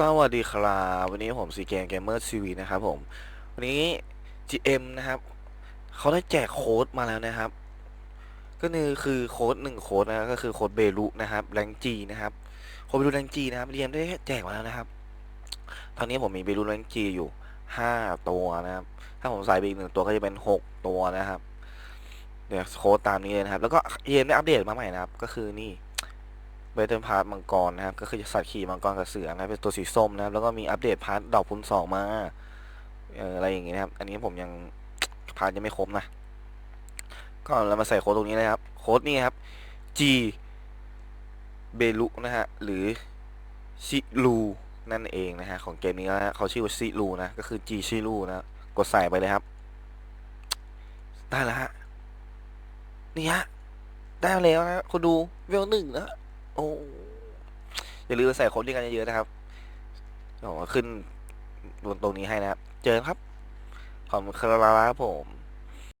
สวัสดีครับวันนี้ผมซีเกมเกมเมอร์ทีวีนะครับผม วันนี้ GM นะครับเขาได้แจกโค้ดมาแล้วนะครับ ก็คือคือโค้ดหนึ่งโค้ดนะก็คือโค้ดเบรุนะครับแรงจีนะครับโค้ดเบรุแรงจีนะครับเรียนได้แจกมาแล้วนะครับ ตอนนี้ผมมีเบรุแรงจีอยู่ห้าตัวนะครับ ถ้าผมใส่ไปอีกหนึ่งตัวก็จะเป็นหกตัวนะครับ เดี๋ยวโค้ดตามนี้เลยนะครับ แล้วก็เอ็มได้อัปเดตมาใหม่นะครับ ก็คือนี่ เบเทิลพาร์ทมังกรนะครับ ก็คือสัตว์ขี่มังกรกับเสือนะเป็นตัวสีส้มนะครับ แล้วก็มีอัปเดตพาร์ทดอกพุนสองมาอะไรอย่างงี้นะครับ อันนี้ผมยังพาร์ทยังไม่ครบนะ ก็เรามาใส่โค้ดตรงนี้เลยครับ โค้ดนี่ครับ G เบลุนะฮะ หรือชิลูนั่นเองนะฮะ ของเกมนี้นะฮะเขาชื่อว่าชิลูนะ ก็คือ G ชิลูนะ กดใส่ไปเลยครับ ได้แล้วฮะ นี่ฮะ ได้แล้วนะคุณดูเวลหนึ่งนะ โอ้อย่าลืมใส่โค้ดด้วยกันเยอะๆนะครับโอ้ขึ้นบนตรงนี้ให้นะครับ เจอกันครับ ขอบคุณครับผม